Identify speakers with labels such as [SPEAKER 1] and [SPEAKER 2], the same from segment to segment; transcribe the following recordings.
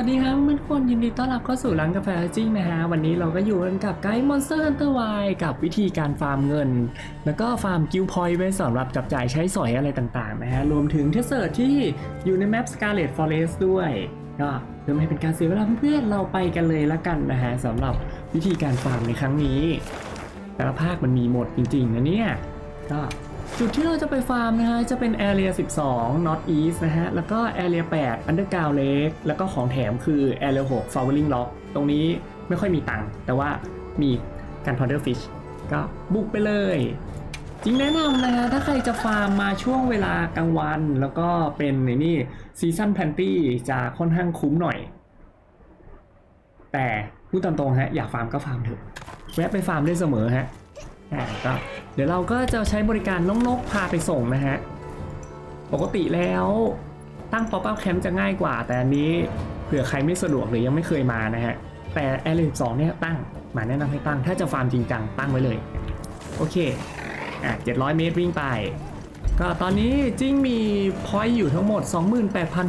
[SPEAKER 1] วัสดีครับทุกคนยินดีต้อนรับเข้าสู่ร้านกาแฟจริงนะฮะ วันนี้เราก็อยู่กันกับไกด์ Monster Hunter Y กับวิธีการฟาร์มเงิน แล้วก็ฟาร์มกิลพอยต์ไว้สำหรับจับจ่ายใช้สอยอะไรต่างๆนะฮะ รวมถึงเทสเซอร์ที่อยู่ในแมป Scarlet Forest ด้วยก็เพื่อไม่ให้เป็นการเสียเวลาเพื่อนๆเราไปกันเลยละกันนะฮะสำหรับวิธีการฟาร์มในครั้งนี้ แต่ละภาคมันมีหมดจริงๆนะเนี่ยก็ จุดที่เราจะไปฟาร์มนะฮะจะเป็น Area 12 North East นะฮะ แล้วก็ Area 8 Underground Lake แล้วก็ของแถมคือ Area 6 Flowering Rock ตรงนี้ไม่ค่อยมีตังค์แต่ว่ามีการ Powder Fish ก็บุกไปเลย จริงแนะนำนะฮะ ถ้าใครจะฟาร์มมาช่วงเวลากลางวัน แล้วก็เป็นในนี่ซีซันแพนตี้จะค่อนข้างคุ้มหน่อย แต่พูดตามตรงฮะ อยากฟาร์มก็ฟาร์มเถอะแวะไปฟาร์มได้เสมอฮะ อ่าก็เดี๋ยวเราก็จะใช้บริการน้องนกพาไปส่งนะฮะ ปกติแล้วตั้ง pop up camp จะง่ายกว่า แต่อันนี้เผื่อใครไม่สะดวกหรือยังไม่เคยมานะฮะ แต่ Area 12เนี่ยตั้งมาแนะนำให้ตั้ง ถ้าจะฟาร์มจริงจังตั้งไว้เลย โอเค อะ700 เมตรวิ่งไป ก็ตอนนี้จิ้งมีพอยต์อยู่ทั้งหมด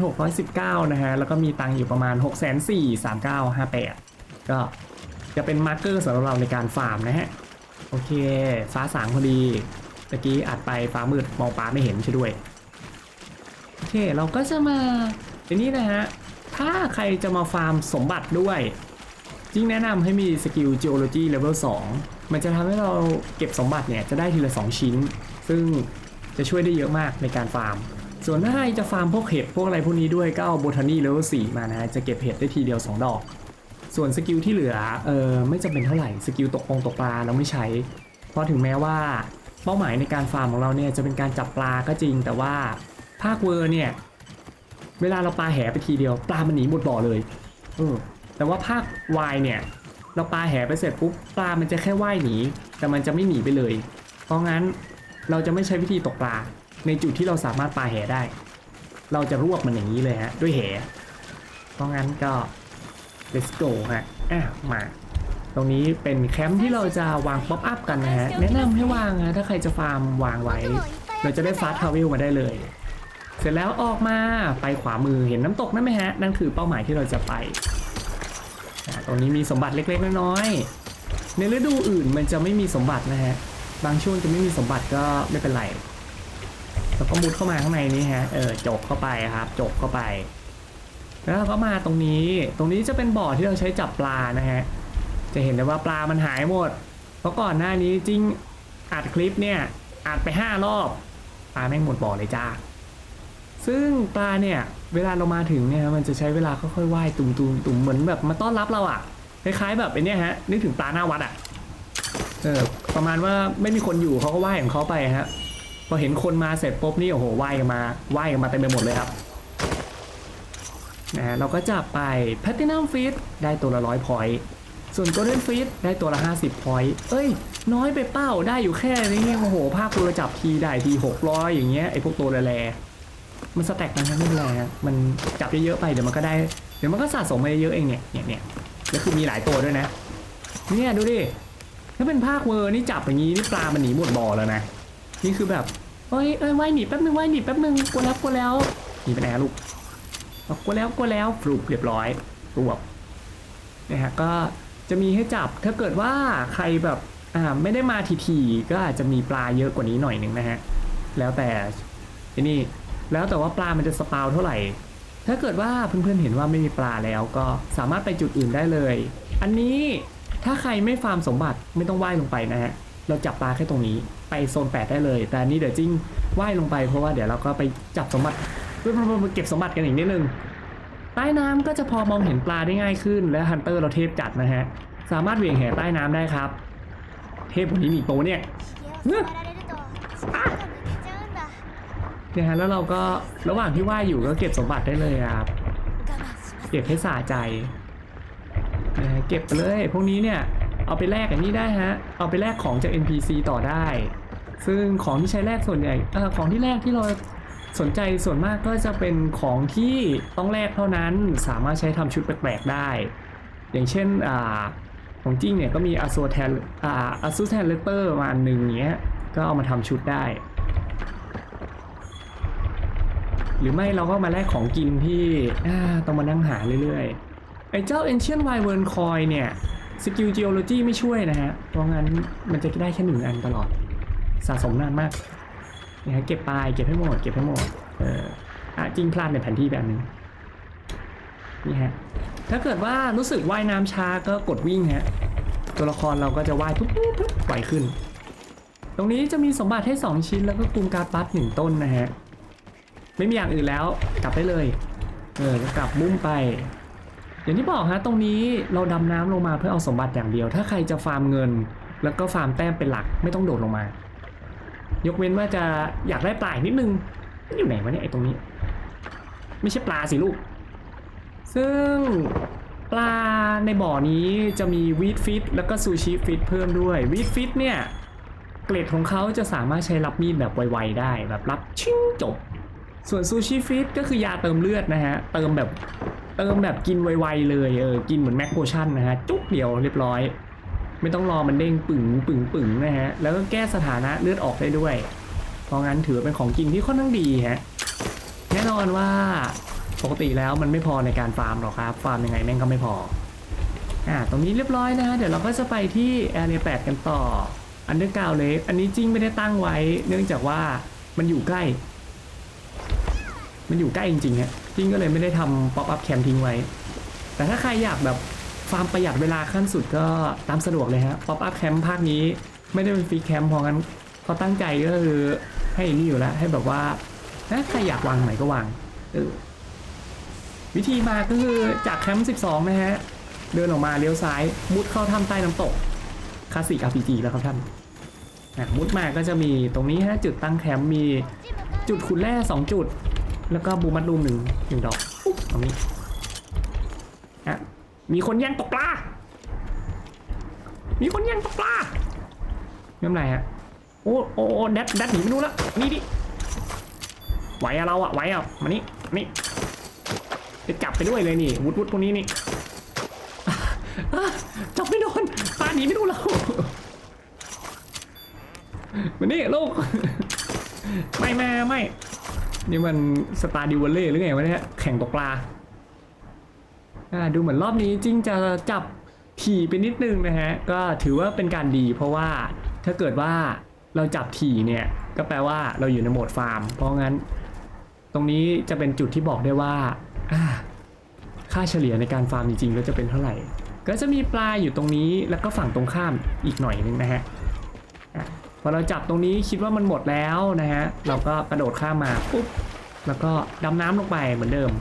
[SPEAKER 1] 28,619 นะฮะ แล้วก็มีตังค์อยู่ประมาณ 6,439,58 ก็จะเป็นมาร์เกอร์สำหรับเราในการฟาร์มนะฮะ โอเค ฟ้าสางพอดีตะกี้อัดไปฟ้ามืดมองฟ้าไม่เห็นใช่ด้วย โอเค เราก็จะมาทีนี้นะฮะ ถ้าใครจะมาฟาร์มสมบัติด้วย จริงแนะนำให้มีสกิล Geology Level 2 มันจะทำให้เราเก็บสมบัติเนี่ย จะได้ทีละ 2 ชิ้น ซึ่งจะช่วยได้เยอะมากในการฟาร์ม ส่วนถ้าใครจะฟาร์มพวกเห็ดพวกอะไรพวกนี้ด้วยก็เอา Botany Level 4 มานะฮะจะเก็บเห็ดได้ทีเดียว 2 ดอก ส่วนสกิลที่เหลือเออไม่จำเป็นเท่าไหร่สกิลตกปงตกปลาเราไม่ใช้ เพราะถึงแม้ว่าเป้าหมายในการฟาร์มของเราเนี่ยจะเป็นการจับปลาก็จริง แต่ว่าภาคเวอร์เนี่ยเวลาเราปลาแหไปทีเดียวปลามันหนีหมดบ่อเลยเออแต่ว่าภาควายเนี่ยเราปลาแหไปเสร็จปุ๊บปลามันจะแค่ว่ายหนีแต่มันจะไม่หนีไปเลย เพราะงั้นเราจะไม่ใช้วิธีตกปลา ในจุดที่เราสามารถปลาแหได้ เราจะรวบมันอย่างนี้เลยฮะด้วยแหเพราะงั้นก็ let's go ฮะอะมา ตรงนี้เป็นแคมป์ที่เราจะวางป๊อปอัพกันนะฮะ แนะนำให้วางนะถ้าใครจะฟาร์มวางไว้ เราจะได้ฟาสทาวเวลมาได้เลย เสร็จแล้วออกมาไปขวามือเห็นน้ำตกนั่นไหมฮะ นั่นคือเป้าหมายที่เราจะไปตรงนี้มีสมบัติเล็กๆน้อยๆในฤดูอื่นมันจะไม่มีสมบัตินะฮะ บางช่วงจะไม่มีสมบัติก็ไม่เป็นไรแล้วก็มุดเข้ามาข้างในนี้ฮะ เออจกเข้าไปครับ จกเข้าไป แล้วเราก็มาตรงนี้ ตรงนี้จะเป็นบ่อที่เราใช้จับปลานะฮะ จะเห็นได้ว่าปลามันหายหมด เพราะก่อนหน้านี้จริงอัดคลิปเนี่ยอัดไปห้ารอบ ปลาแม่งหมดบ่อเลยจ้า ซึ่งปลาเนี่ยเวลาเรามาถึงเนี่ยมันจะใช้เวลาค่อยๆว่ายตุ่มๆตุ่มเหมือนแบบมาต้อนรับเราอะ่ะคล้ายๆแบบไอ้นี่ฮะนึกถึงปลาหน้าวัดอะ่ะเออประมาณว่าไม่มีคนอยู่เขาก็ว่ายของเขาไปฮะพอเห็นคนมาเสร็จปุ๊บนี่โอ้โหว่ายกันมาว่ายกันมาเต็มไปหมดเลยครับ นะเราก็จับไป Platinum Fish ได้ตัวละร้อยพอยต์ส่วน Golden Fish ได้ตัวละ 50พอยต์เอ้ย น้อยไปเป้าได้อยู่แค่นี้เองโอ้โห ภาคเราจับทีได้ที600อย่างเงี้ยไอพวกตัวแรๆมันสแต็กมันไม่เป็นไรฮะมันจับเยอะๆไปเดี๋ยวมันก็ได้ เดี๋ยวมันก็สะสมมาเยอะเองเนี่ยเนี่ยเนี่ยแล้วคือมีหลายตัวด้วยนะ เนี่ยดูดิ ถ้าเป็นภาคเวอร์นี่จับอย่างนี้นี่ปลามันหนีหมดบ่อแล้วนะ นี่คือแบบเอ้ยเอ้ยว่ายหนีแป๊บนึงว่ายหนีแป๊บนึงกลัวแล้วกลัวแล้วหนีไปไหนลูก กลัวแล้วกลัวแล้วฟลุปเรียบร้อยรวบนะฮะก็จะมีให้จับถ้าเกิดว่าใครแบบอ่าไม่ได้มาทีๆก็อาจจะมีปลาเยอะกว่านี้หน่อยหนึ่งนะฮะแล้วแต่ไอ้นี่แล้วแต่ว่าปลามันจะสปาวเท่าไหร่ ถ้าเกิดว่าเพื่อนๆเห็นว่าไม่มีปลาแล้วก็สามารถไปจุดอื่นได้เลย อันนี้ถ้าใครไม่ฟาร์มสมบัติไม่ต้องว่ายลงไปนะฮะเราจับปลาแค่ตรงนี้ไปโซน 8 ได้เลย แต่อันนี้เดี๋ยวจิ้งว่ายลงไปเพราะว่าเดี๋ยวเราก็ไปจับสมบัติ เพื่อมาเก็บสมบัติกันอีกนิดนึงใต้น้ำก็จะพอมองเห็นปลาได้ง่ายขึ้น และฮันเตอร์เราเทพจัดนะฮะ สามารถเหวี่ยงแหใต้น้ำได้ครับ เทพคนนี้มีโตเนี่ยเนี่ยฮะแล้วเราก็ระหว่างที่ว่ายอยู่ก็เก็บสมบัติได้เลยครับเก็บให้สาใจเก็บไปเลย พวกนี้เนี่ยเอาไปแลกอันนี้ได้ฮะ เอาไปแลกของจาก NPC ต่อได้ ซึ่งของที่ใช้แลกส่วนใหญ่ของที่แลกที่เรา สนใจส่วนมากก็จะเป็นของที่ต้องแลกเท่านั้นสามารถใช้ทำชุดแปลกๆได้ อย่างเช่นอ่าของจริงเนี่ยก็มีอาซูแทนอ่าอาซูแทนเลเตอร์มาอันหนึ่งเงี้ยก็เอามาทำชุดได้ หรือไม่เราก็มาแลกของกินที่ต้องมานั่งหาเรื่อยๆ ไอ้เจ้า Ancient w i v e r n Coin เนี่ยสกิล Geology ไม่ช่วยนะฮะ เพราะงั้นมันจะได้แค่หนึ่งอันตลอด สะสมนานมาก นี่ฮะเก็บไปเก็บให้หมดเก็บให้หมดเอออะจริงพลาดในแผนที่แบบนึงนี่ฮะถ้าเกิดว่ารู้สึกว่ายน้ำช้าก็กดวิ่งฮะตัวละครเราก็จะว่ายปุ๊บปุ๊บปุ๊บไวขึ้น ตรงนี้จะมีสมบัติให้ 2 ชิ้นแล้วก็กรุงการ์ดบัสหนึ่งต้นนะฮะไม่มีอย่างอื่นแล้วกลับได้เลยเออแล้วกลับมุ่งไป อย่างที่บอกฮะตรงนี้เราดำน้ำลงมาเพื่อเอาสมบัติอย่างเดียว ถ้าใครจะฟาร์มเงิน แล้วก็ฟาร์มแต้มเป็นหลักไม่ต้องโดดลงมา ยกเว้นว่าจะอยากได้ปลาอีกนิดนึงอยู่ไหนวะเนี่ยไอ้ตรงนี้ ไม่ใช่ปลาสิลูก ซึ่งปลาในบ่อนี้จะมีวีดฟิตแล้วก็ซูชิฟิตเพิ่มด้วยวีดฟิตเนี่ยเกรดของเขาจะสามารถใช้รับมีดแบบไวๆได้แบบรับชิ้งจบ ส่วนซูชิฟิตก็คือยาเติมเลือดนะฮะ เติมแบบเติมแบบกินไวๆเลยเออกินเหมือนแม็กโพชั่นนะฮะ จุ๊บเดียวเรียบร้อย ไม่ต้องรอมันเด้งปึ่งปึงปึงนะฮะ แล้วก็แก้สถานะเลือดออกได้ด้วย เพราะงั้นถือเป็นของกินที่ค่อนข้างดีฮะ แน่นอนว่าปกติแล้วมันไม่พอในการฟาร์มหรอกครับ ฟาร์มยังไงแม่งก็ไม่พอ อ่า ตรงนี้เรียบร้อยนะฮะ เดี๋ยวเราก็จะไปที่ Area 8กันต่อ อันเดอร์กาวเลอันนี้จริงไม่ได้ตั้งไว้ เนื่องจากว่ามันอยู่ใกล้ มันอยู่ใกล้จริงๆฮะจริงก็เลยไม่ได้ทำป๊อปอัพแคมทิ้งไว้ แต่ถ้าใครอยากแบบ ฟาร์มประหยัดเวลาขั้นสุดก็ตามสะดวกเลยฮะป๊อปอัพแคมป์ภาคนี้ไม่ได้เป็นฟรีแคมป์เพราะงั้นเขาตั้งใจก็คือให้นี่อยู่แล้ว ให้แบบว่าถ้าใครอยากวางไหนก็วางเออวิธีมาก็คือจากแคมป์12 นะฮะ เดินออกมาเลี้ยวซ้าย มุดเข้าถ้ำใต้น้ำตกคลาสสิก RPG แล้วครับท่านอะมุดมาก็จะมีตรงนี้ฮะจุดตั้งแคมป์มีจุดขุดแร่สองจุด แล้วก็บูมัดรูมหนึ่งหนึ่งดอกตรงนี้ มีคนแย่งตกปลา มีคนแย่งตกปลาไม่เป็นไรฮะ โอ้โอ้แดดแดดหนีไม่รู้แล้วนี่ดิไหวอะเราอะไหวอะมานี่มานี่จะจับไปด้วยเลยนี่ วุดวุดพวกนี้นี่จับไม่โดนปลาหนีไม่รู้เรามานี่ลูก ไม่แม่ไม่ นี่มันสตาร์ดิวเล่หรือไงวะเนี่ยแข่งตกปลา ดูเหมือนรอบนี้จริงจะจับถี่ไปนิดนึงนะฮะ ก็ถือว่าเป็นการดีเพราะว่าถ้าเกิดว่าเราจับถี่เนี่ย ก็แปลว่าเราอยู่ในโหมดฟาร์ม เพราะงั้น ตรงนี้จะเป็นจุดที่บอกได้ว่า ค่าเฉลี่ยในการฟาร์มจริงๆแล้วจะเป็นเท่าไหร่ ก็จะมีปลาอยู่ตรงนี้แล้วก็ฝั่งตรงข้ามอีกหน่อยนึงนะฮะพอเราจับตรงนี้คิดว่ามันหมดแล้วนะฮะ เราก็กระโดดข้ามมาปุ๊บแล้วก็ดำน้ำลงไปเหมือนเดิม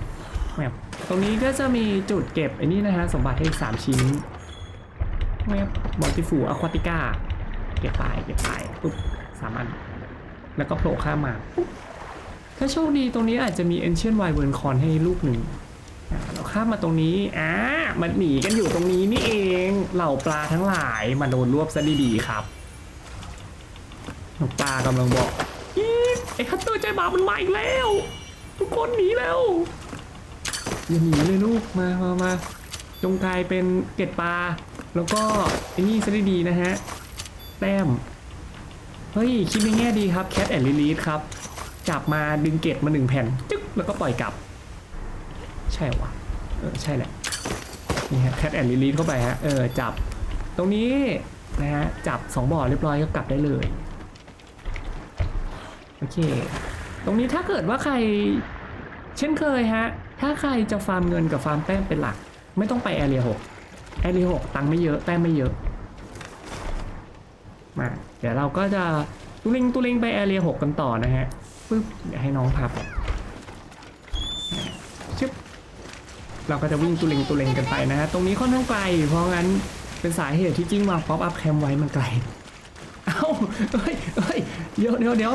[SPEAKER 1] แมป ตรงนี้ก็จะมีจุดเก็บไอ้นี่นะฮะสมบัติให้อีกสามชิ้นแมปมอลติฟูอะควาติก้าเก็บไปเก็บไปปุ๊บสามอัน แล้วก็โผล่ข้ามมาปุ๊บถ้าโชคดีตรงนี้อาจจะมี Ancient w i v e r n Corn ให้ลูกหนึ่งเราข้ามมาตรงนี้อ่ามันหนีกันอยู่ตรงนี้นี่เองเหล่าปลาทั้งหลายมาโดนรวบซะดีๆครับปลากำลังบอกอีไอ้คัตเตอร์ใจบาปมันมาอีกแล้ว ทุกคนหนีแล้ว อย่าหนีเลยลูกมามามาจงกลายเป็นเกล็ดปลา แล้วก็ไอ้นี่ซะดีๆนะฮะ แต้ม เฮ้ย คิดในแง่ดีครับแคทแอนด์ลิลีครับ จับมาดึงเกล็ดมาหนึ่งแผ่น จึ๊ก แล้วก็ปล่อยกลับ ใช่วะเออ ใช่แหละ นี่ฮะแคทแอนด์ลิลีเข้าไปฮะ เออ จับ ตรงนี้นะฮะ จับสองบ่อเรียบร้อยก็กลับได้เลย โอเค ตรงนี้ถ้าเกิดว่าใคร เช่นเคยฮะ ถ้าใครจะฟาร์มเงินกับฟาร์มแต้มเป็นหลัก ไม่ต้องไปแอรีหกแอรีหกตังไม่เยอะแต้มไม่เยอะมาเดี๋ยวเราก็จะตุลิงตุลิงไปแอรีหกกันต่อนะฮะปึ๊บเดี๋ยวให้น้องพับชึบเราก็จะวิ่งตุลิงตุลิงกันไปนะฮะตรงนี้ค่อนข้างไกล เพราะงั้นเป็นสาเหตุที่จริงว่างป๊อปอัพแคมไว้มันไกลเอ้าเฮ้ยเฮ้ยเดี๋ยวเดี๋ยวเดี๋ยว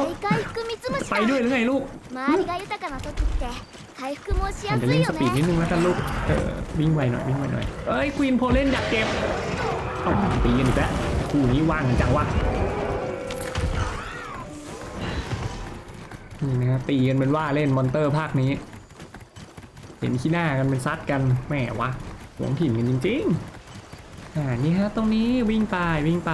[SPEAKER 1] ไปด้วยหรือไงลูก ฉั
[SPEAKER 2] น
[SPEAKER 1] จะเล่นสปีดนิดนึงนะท่านลูก เออวิ่งไวหน่อยวิ่งไวหน่อย เอ้ยควีนโพเล่นดักเก็บเอาปีกันอีกแล้วคู่นี้ว่างกันจังวะนี่นะครับตีกันเป็นว่าเล่นมอนเตอร์ภาคนี้ เห็นขี้หน้ากันเป็นซัดกันแหมวะหวงถิ่นกันจริงๆอ่านี่ฮะตรงนี้วิ่งไปวิ่งไป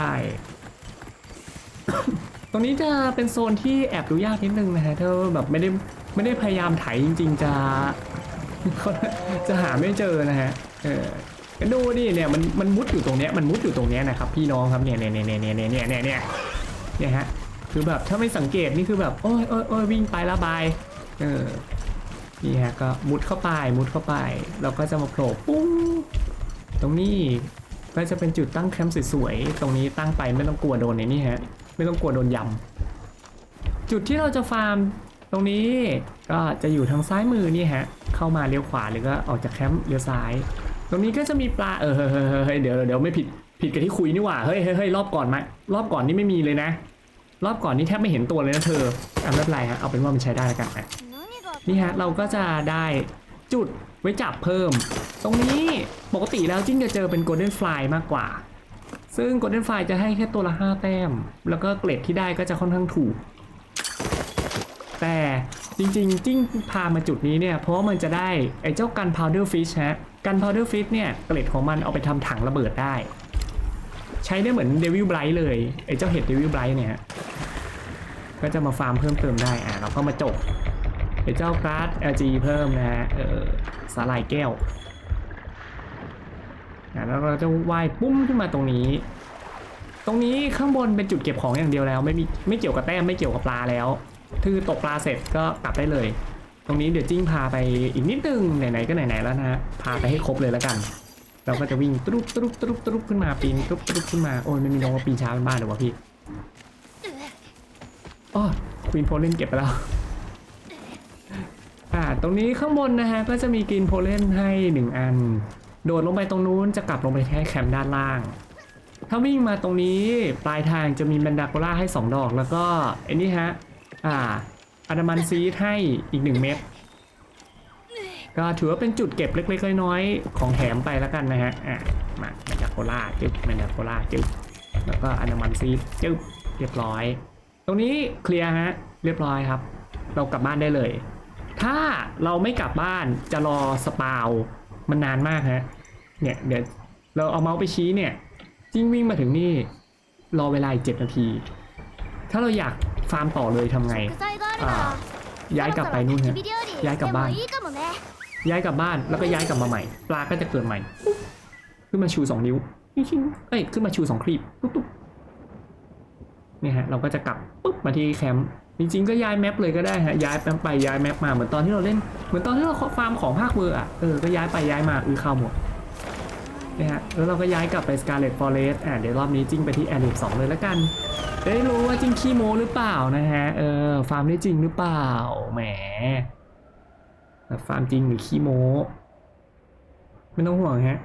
[SPEAKER 1] ตรงนี้จะเป็นโซนที่แอบดูยากนิดนึงนะฮะถ้าแบบไม่ได้ ไม่ได้พยายามไถจริงๆจะจะหาไม่เจอนะฮะเออก็ดูดิเนี่ยมันมันมุดอยู่ตรงเนี้ยมันมุดอยู่ตรงเนี้ยนะครับพี่น้องครับเนี่ยเนี่ยเนี่ยเนี่ยเนี่ยเนี่ยเนี่ยเนี่ยเนี่ยฮะคือแบบถ้าไม่สังเกตนี่คือแบบโอ้ยโอ้ยโอ้ยวิ่งไปละบายเออนี่ฮะก็มุดเข้าไปมุดเข้าไปเราก็จะมาโผล่ปุ้งตรงนี้ก็จะเป็นจุดตั้งแคมป์สวยๆตรงนี้ตั้งไปไม่ต้องกลัวโดนไอ้นี่ฮะไม่ต้องกลัวโดนยำจุดที่เราจะฟาร์ม ตรงนี้ก็จะอยู่ทางซ้ายมือนี่ฮะ เข้ามาเลี้ยวขวาหรือก็ออกจากแคมป์เลี้ยวซ้าย ตรงนี้ก็จะมีปลาเออเฮ้ยเฮ้ยเดี๋ยวเดี๋ยวไม่ผิดผิดกับที่คุยนี่หว่าเฮ้ยเฮ้ยเฮ้ยรอบก่อนไหมรอบก่อนนี่ไม่มีเลยนะ รอบก่อนนี่แทบไม่เห็นตัวเลยนะเธออะไม่เป็นไรฮะเอาเป็นว่ามันใช้ได้แล้วกันอะนี่ฮะเราก็จะได้จุดไว้จับเพิ่ม ตรงนี้ปกติแล้วจิ้งจะเจอเป็นโกลเด้นฟลายมากกว่า ซึ่งโกลเด้นฟลายจะให้แค่ตัวละ5แต้ม แล้วก็เกรดที่ได้ก็จะค่อนข้างถูก แต่จริงๆ จิ้งพามาจุดนี้เนี่ยเพราะว่ามันจะได้ไอ้เจ้ากันพาวเดอร์ฟิชฮะกันพาวเดอร์ฟิชเนี่ยเกรดของมันเอาไปทำถังระเบิดได้ ใช้ได้เหมือนเดวิลไบรท์เลยไอ้เจ้าเห็ดเดวิลไบรท์เนี่ยฮะก็จะมาฟาร์มเพิ่มเติมได้อะเราก็มาจบเดี๋ยวเจ้าการ์ด LG เพิ่มนะฮะเออสาลายแก้วอะแล้วเราจะว่ายปุ้มขึ้นมาตรงนี้ ตรงนี้ข้างบนเป็นจุดเก็บของอย่างเดียวแล้ว ไม่มีไม่เกี่ยวกับแต้มไม่เกี่ยวกับปลาแล้ว คือตกปลาเสร็จก็กลับได้เลย ตรงนี้เดี๋ยวจิ้งพาไปอีกนิดนึงไหนๆก็ไหนๆแล้วนะฮะพาไปให้ครบเลยแล้วกัน เราก็จะวิ่งตรุบตรุบตรุบตรุบขึ้นมาปีนตรุบตรุบขึ้นมาโอ้ยไม่มีน้องว่าปีนช้าเป็นบ้านหรือวะพี่อ๋อควีนโพเลนเก็บไปแล้วอ่าตรงนี้ข้างบนนะฮะก็จะมีกรีนโพเลนให้หนึ่งอัน โดดลงไปตรงนู้นจะกลับลงไปแค่แคมป์ด้านล่าง ถ้าวิ่งมาตรงนี้ปลายทางจะมีแมนดาโกล่าให้ 2 ดอกแล้วก็ไอ้นี่ฮะ อ่าอะดามันซีดให้อีก1เม็ดก็ถือว่าเป็นจุดเก็บเล็กๆน้อยๆของแถมไปแล้วกันนะฮะอ่ามาแมนดาโกล่าจึ๊บแมนดาโกล่าจึ๊บแล้วก็อะดามันซีดจึ๊บเรียบร้อย ตรงนี้เคลียร์ฮะเรียบร้อยครับ เรากลับบ้านได้เลย ถ้าเราไม่กลับบ้านจะรอสปาวมันนานมากฮะเนี่ยเดี๋ยวเราเอาเมาส์ไปชี้เนี่ยจิ้งวิ่งมาถึงนี่รอเวลาอีกเจ็ดนาที ถ้าเราอยากฟาร์มต่อเลยทำไง
[SPEAKER 2] อ่า
[SPEAKER 1] ย้ายกลับไปนู่นฮะย้ายกลับบ้าน ย้ายกลับบ้านแล้วก็ย้ายกลับมาใหม่ ปลาก็จะเกิดใหม่ ขึ้นมาชูสองนิ้วเอ้ยขึ้นมาชูสองครีบปุ๊บนี่ฮะเราก็จะกลับปุ๊บมาที่แคมป์จริงๆก็ย้ายแมปเลยก็ได้ฮะย้ายแมปไปย้ายแมปมาเหมือนตอนที่เราเล่นเหมือนตอนที่เราฟาร์มของภาคเบอร์อะเออก็ย้ายไปย้ายมาอือเข้าหมด นี่ยฮะแล้วเราก็ย้ายกลับไป Scarlet Forest อะเดี๋ยวรอบนี้จิ้งไปที่แอนด์สองเลยแล้วกันจะได้รู้ว่าจิงขี้โมหรือเปล่านะฮะเออฟาร์มได้จริงหรือเปล่าแหมฟาร์มจริงหรือขี้โมไม่ต้องห่วงฮะ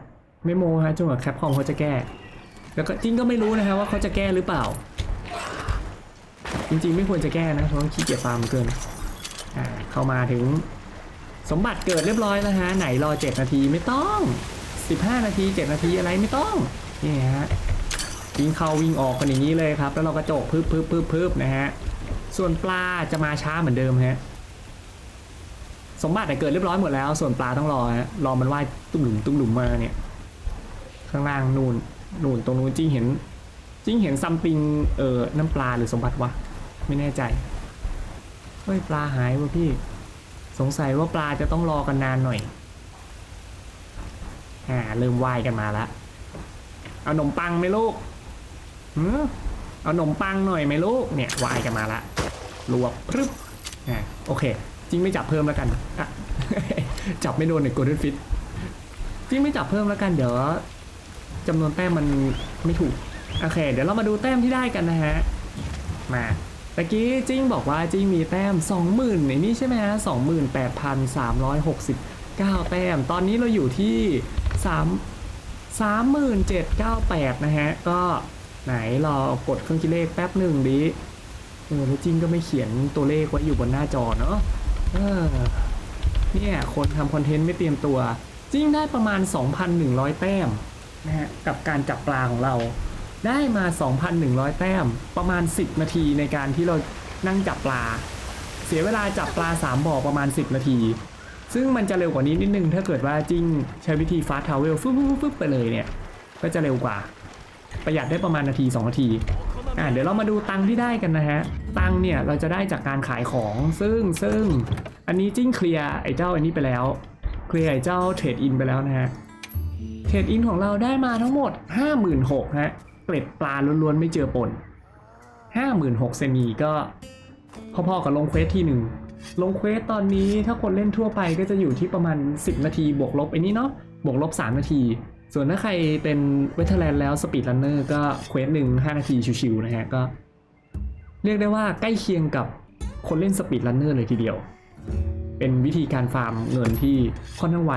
[SPEAKER 1] ไม่โมฮะจนกว่าแคปคอมเขาจะแก้ แล้วก็จริงก็ไม่รู้นะฮะว่าเขาจะแก้หรือเปล่า จริงๆ ไม่ควรจะแก้นะเพราะขี้เกียจฟาร์มเกินอ่าเข้ามาถึงสมบัติเกิดเรียบร้อยแล้วฮะไหนรอ7นาทีไม่ต้อง 15 นาที 7 นาทีอะไรไม่ต้องนี่ฮะวิ่งเข้าวิ่งออกกันอย่างนี้เลยครับ แล้วเราก็โจกพึบพึบพึบพึบนะฮะส่วนปลาจะมาช้าเหมือนเดิมฮะสมบัติเนี่ยเกิดเรียบร้อยหมดแล้ว ส่วนปลาต้องรอฮะรอมันว่ายตุ้มหลุมตุ้มหลุมมาเนี่ยข้างล่างนูนนูนตรงนู้นจิ้งเห็นจิ้งเห็นซัมติงเอ่อน้ำปลาหรือสมบัติวะไม่แน่ใจเฮ้ยปลาหายวะพี่ สงสัยว่าปลาจะต้องรอกันนานหน่อย อ่า เริ่มว่ายกันมาแล้วเอาขนมปังไหมลูกหือเอาขนมปังหน่อยไหมลูก เนี่ยว่ายกันมาละรวบพรึบอ่าโอเค จริงไม่จับเพิ่มแล้วกันอะจับไม่โดนในโกลเด้นฟิตจริงไม่จับเพิ่มแล้วกันเดี๋ยวจำนวนแต้มมันไม่ถูก โอเค เดี๋ยวเรามาดูแต้มที่ได้กันนะฮะ มาตะกี้จิ้งบอกว่าจิ้งมีแต้ม 20,000ในนี้ใช่ไหมฮะ 28,369 แต้ม ตอนนี้เราอยู่ที่ 3 3798นเจ็ดเก้าแปดนะฮะ ก็ไหนรอกดเครื่องคิดเลขแป๊บหนึ่งดิเออแล้วจิ้งก็ไม่เขียนตัวเลขไว้อยู่บนหน้าจอเนาะเออเนี่ยคนทำคอนเทนต์ไม่เตรียมตัวจิงได้ประมาณ 2,100 แต้มนะฮะกับการจับปลาของเรา ได้มา 2,100 แต้มประมาณ 10 นาทีในการที่เรานั่งจับปลา เสียเวลาจับปลา 3บ่อประมาณ 10 นาที ซึ่งมันจะเร็วกว่านี้นิดนึง ถ้าเกิดว่าจิ้งใช้วิธีฟาสทาวเวลฟึ๊บฟึ๊บฟึ๊บไปเลยเนี่ย ก็จะเร็วกว่า ประหยัดได้ประมาณนาที 2 นาทีอ่าเดี๋ยวเรามาดูตังที่ได้กันนะฮะ ตังเนี่ยเราจะได้จากการขายของซึ่งซึ่งอันนี้จิ้งเคลียร์ไอ้เจ้าอันนี้ไปแล้วเคลียร์ไอ้เจ้าเทรดอินไปแล้วนะฮะเทรดอินของเราได้มาทั้งหมด 56,000ฮะเกล็ดปลาล้วนๆไม่เจอปน56,000เซนีก็พอๆกับลงเควสที่หนึ่ง ลงเควสตอนนี้ถ้าคนเล่นทั่วไปก็จะอยู่ที่ประมาณ 10 นาที บวกลบไอ้นี้เนาะบวกลบ 3 นาที ส่วนถ้าใครเป็นเวทเทอร์แลนด์แล้วสปีดรันเนอร์ก็เควสหนึ่ง5นาทีชิวๆนะฮะก็ เรียกได้ว่าใกล้เคียงกับคนเล่นสปีดรันเนอร์เลยทีเดียว เป็นวิธีการฟาร์มเงินที่ค่อนข้างไว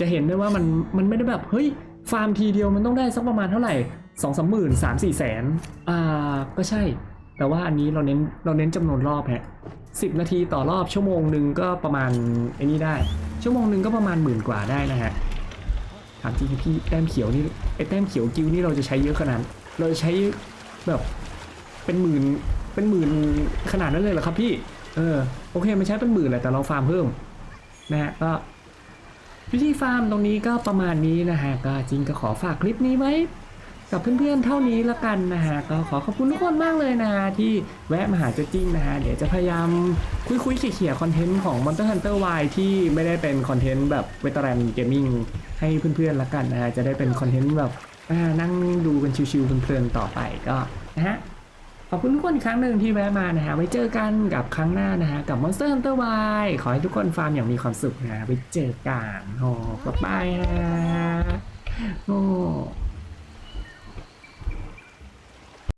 [SPEAKER 1] จะเห็นได้ว่ามันมันไม่ได้แบบเฮ้ยฟาร์มทีเดียวมันต้องได้สักประมาณเท่าไหร่สองสามหมื่นสามสี่แสนอ่าก็ใช่ แต่ว่าอันนี้เราเน้นเราเน้นจำนวนรอบฮะ สิบนาทีต่อรอบชั่วโมงหนึ่งก็ประมาณไอ้นี่ได้ ชั่วโมงหนึ่งก็ประมาณหมื่นกว่าได้นะฮะถามจริงพี่แต้มเขียวนี่ไอ้แต้มเขียวกิวนี่เราจะใช้เยอะขนาดเราจะใช้แบบเป็นหมื่นเป็นหมื่นขนาดนั้นเลยเหรอครับพี่เออโอเคมันใช้เป็นหมื่นแหละแต่เราฟาร์มเพิ่มนะฮะก็วิธีฟาร์มตรงนี้ก็ประมาณนี้นะฮะก็จริงก็ขอฝากคลิปนี้ไว้ กับเพื่อนๆเท่านี้ละกันนะฮะก็ขอขอบคุณทุกคนมากเลยนะฮะที่แวะมาหาเจ้าจิ้งนะฮะเดี๋ยวจะพยายามคุยๆเขี่ยๆคอนเทนต์ของ Monster Hunter Y ที่ไม่ได้เป็นคอนเทนต์แบบเวท e รนเกมมิ่งให้เพื่อนๆละกันนะฮะจะได้เป็นคอนเทนต์แบบนั่งดูกันชิวๆเพลินๆต่อไปก็นะฮะขอบคุณทุกคนอีกครั้งหนึ่งที่แวะมานะฮะ ไว้เจอกันกับครั้งหน้านะฮะ กับ Monster Hunter Y ขอให้ทุกคนฟาร์มอย่างมีความสุขนะฮะไว้เจอกันโอ้บ๊ายบายฮะโอ้